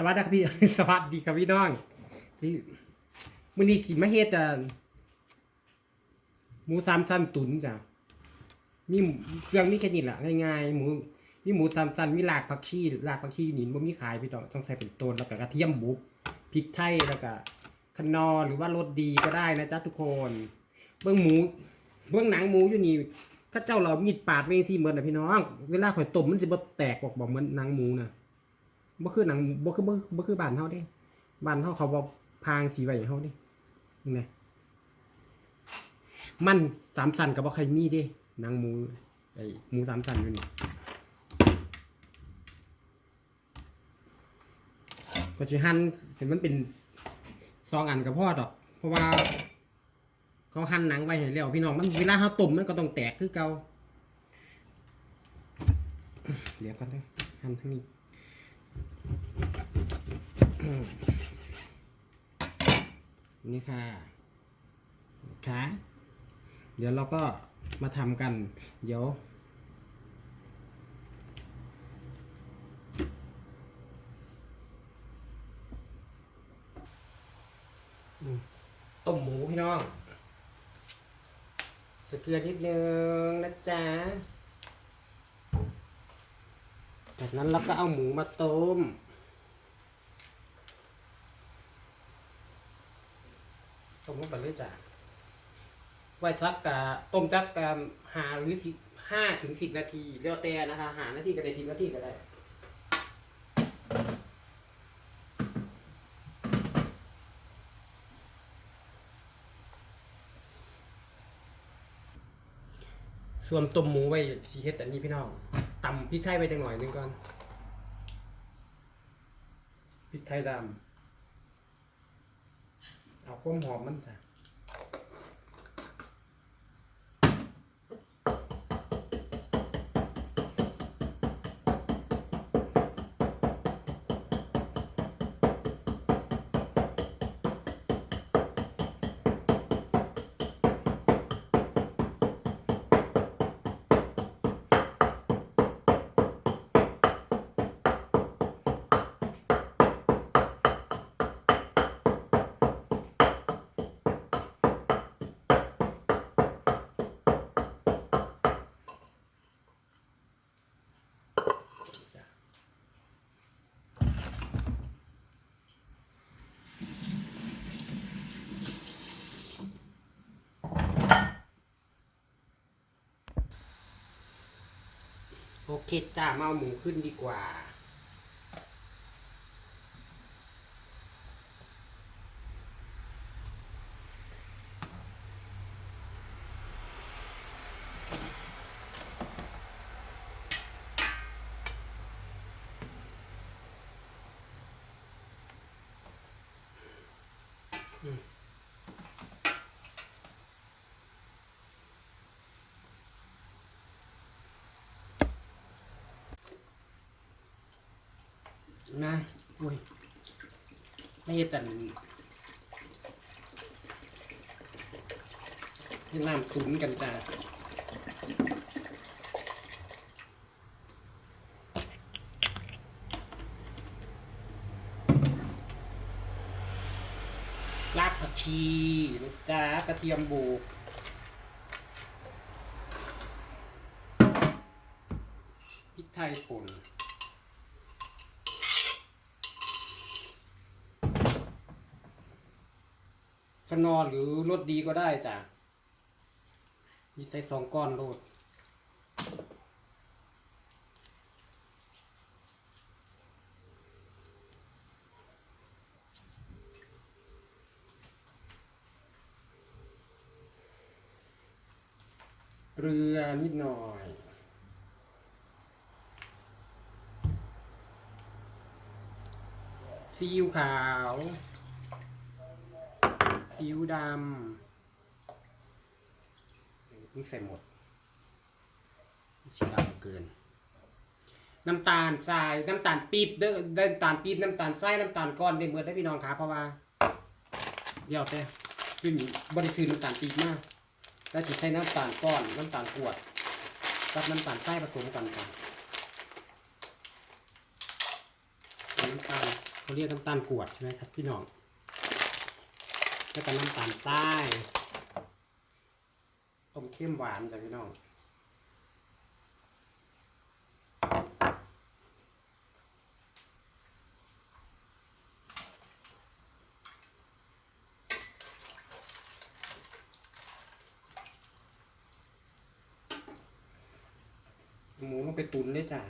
สวัสดีครับพี่ สวัสดีครับพี่น้องสิมื้อนี้สิมาเฮ็ดอะหมูสามชั้นตุ๋นจ้ะมีเครื่องมีแค่นี้แหละง่ายๆหมูมีหมูสามชั้นมีรากผักชีรากผักชีนี่บ่มีขายพี่ต้องต้องใส่เป็นต้นแล้วก็กระเทียมบุกพริกไทยแล้วก็คะนอหรือว่ารสดีก็ได้นะจ๊ะทุกคน เบิ่งหมูเบิ่งหนังหมูอยู่นี่ถ้าเจ้าเรามีดปาดไว้สิเหมือนน่ะพี่น้อง เวลาข่อยต้มมันสิบ่แตกออกบ่เหมือนหนังหมูน่ะ บ่คือหนังบ่คือบ่บ่คือบ้านเฮาเด้บ้านเฮาเขาบ่พางสีไว้ให้เฮาเด้นี่มันสามสันก็บ่ใครมีเด้หนังหมูไอ้หมูสามสันอยู่นี่ก็สิหั่นเห็นมันเป็นสองอันก็พอดอก เพราะว่า เขาหั่นหนังไว้ให้แล้วพี่น้องมันเวลาเฮาต้มมันก็ต้องแตกคือเก่าเดี๋ยวก่อนเด้อหั่นทางนี้ นี่ค่ะค่ะเดี๋ยวเราก็มาทำกัน เดี๋ยว ต้มหมูพี่น้องจะเกลือนิดนึงนะจ๊ะ จากนั้นเราก็เอาหมูมาต้ม ต้มลงไปเลยจ้ะไว้สักกะต้มจักกะหาหรือสิห้าถึงสิบนาทีแล้วแต่นะคะหานาทีก็ได้สิบนาทีก็ได้ส่วนต้มหมูไว้สีเฮ็ดอันนี้พี่น้องตำพริกไทยไว้จังหน่อยหนึงก่อนพริกไทยดำ ความหอมมันจ้ะ โอเคจ้ามาเอาหมูขึ้นดีกว่า นะอุ้ยไม่ใช่แต่ให้น้ำตุ๋นกันจ้าลากผักชีนะจ๊ะกระเทียมบุกพริกไทยป่น ขนอนหรือรสดีก็ได้จ้ะมีใส่สองก้อนโลดเกลือนิดหน่อย ซีอิ๊วขาว ซีอิ๊วดำนี่ใส่หมดสีดำเกิน น้ำตาลทราย น้ำตาลปี๊บเด้อน้ำตาลปี๊บน้ำตาลทรายน้ำตาลก้อนได้เมื่อได้พี่น้องครับเพราะว่า เดี๋ยวแต่ขึ้นบริสุทธิ์น้ำตาลปี๊บมากแล้วจะใช้น้ำตาลก้อน น้ำตาลกรวดกับน้ำตาลทรายผสมกันกันน้ำตาลเขาเรียกน้ำตาลกวดใช่ไหมครับพี่น้อง แล้วก็น้ำตาลใต้ต้มเข้มหวานจ้ะพี่น้องหมูลงไปตุนได้จ้ะ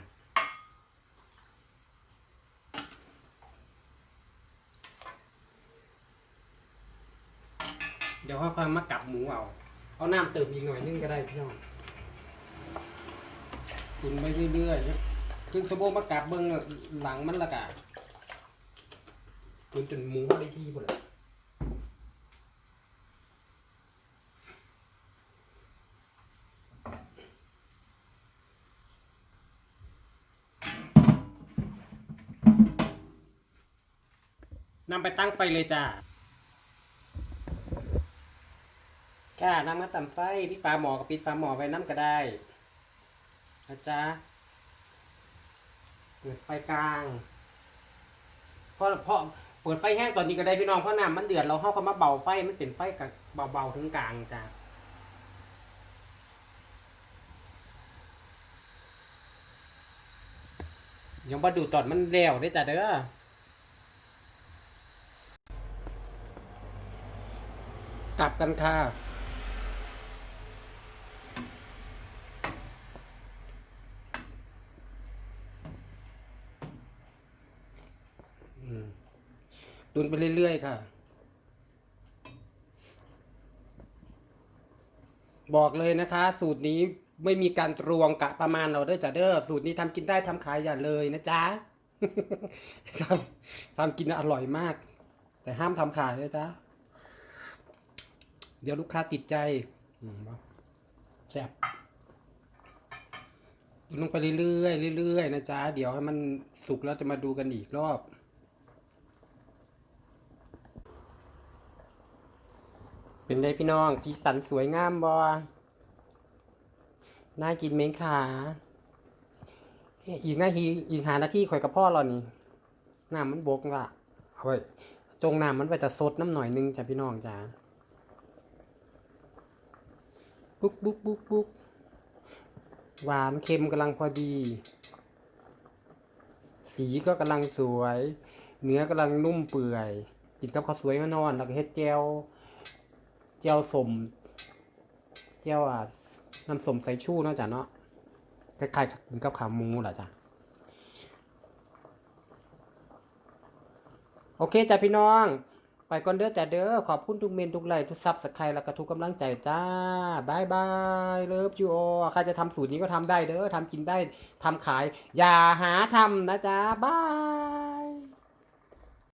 ดี๋ยวค่อยๆมากลับหมูเอา เอาน้ำเติมอีกหน่อยนึงก็ได้พี่น้องตุนไปเรื่อยๆครึ่งชั่วโมงมากลับเบิ้งหลังมันละกะตุนจนหมูได้ที่หมดเลยนำไปตั้งไฟเลยจ้า ค่ะน้ำมาต่ำไฟพี่ฟ้าหมอกับปิดฟ้าหมอไว้น้ำก็ได้นะจ๊ะเปิดไฟกลางเพราะเพราะเปิดไฟแห้งตอนนี้ก็ได้พี่น้องเพราะน้ำมันเดือดเราเข้าก็มาเบาไฟมันเป็นไฟกับเบาๆถึงกลางจ้ะยังมาดูตอนมันแล้วได้จ้ะเด้อกลับกันค่ะ ตุนไปเรื่อย ๆ ค่ะ บอกเลยนะคะ สูตรนี้ไม่มีการตรวงกะประมาณเราเด้อจ้ะเด้อสูตรนี้ทำกินได้ทำขายอย่าเลยนะจ๊ะทำทำกินอร่อยมาก แต่ห้ามทำขายนะจ๊ะเดี๋ยวลูกค้าติดใจแซ่บดูลงไปเรื่อยๆเรื่อยๆนะจ๊ะ เดี๋ยวให้มันสุกแล้วจะมาดูกันอีกรอบ เป็นไงพี่น้องสีสันสวยงามบอน่ากินไหมคะอ๊ะอีกนาทีอีกหานาทีข่อยกับพ่อเรานี่น้ำมันบกละเอาไว้จงน้ำมันไว้แต่สดน้ำหน่อยนึงจ้ะพี่น้องจ้าปุ๊กปุ๊กปุ๊กปุ๊กหวานเค็มกำลังพอดี สีก็กำลังสวย เนื้อกำลังนุ่มเปื่อย กินกับข้าวสวยนอนแล้วก็เฮ็ดแจว แจวสมแจวอะน้ำสมใส่ชู้เนาะจ้ะเนาะคล้ายๆกินกับขาหมูแหละจ้ะโอเคจ้ะพี่น้อง ไปก่อนเด้อแต่เด้อขอบคุณทุกเมนทุกไลค์ทุกซับสไครต์แล้วก็ทุกกำลังใจจ้าบายบายเลิฟยูโอใครจะทำสูตรนี้ก็ทำได้เด้อทำกินได้ทำขาย อย่าหาทำนะจ๊ะบาย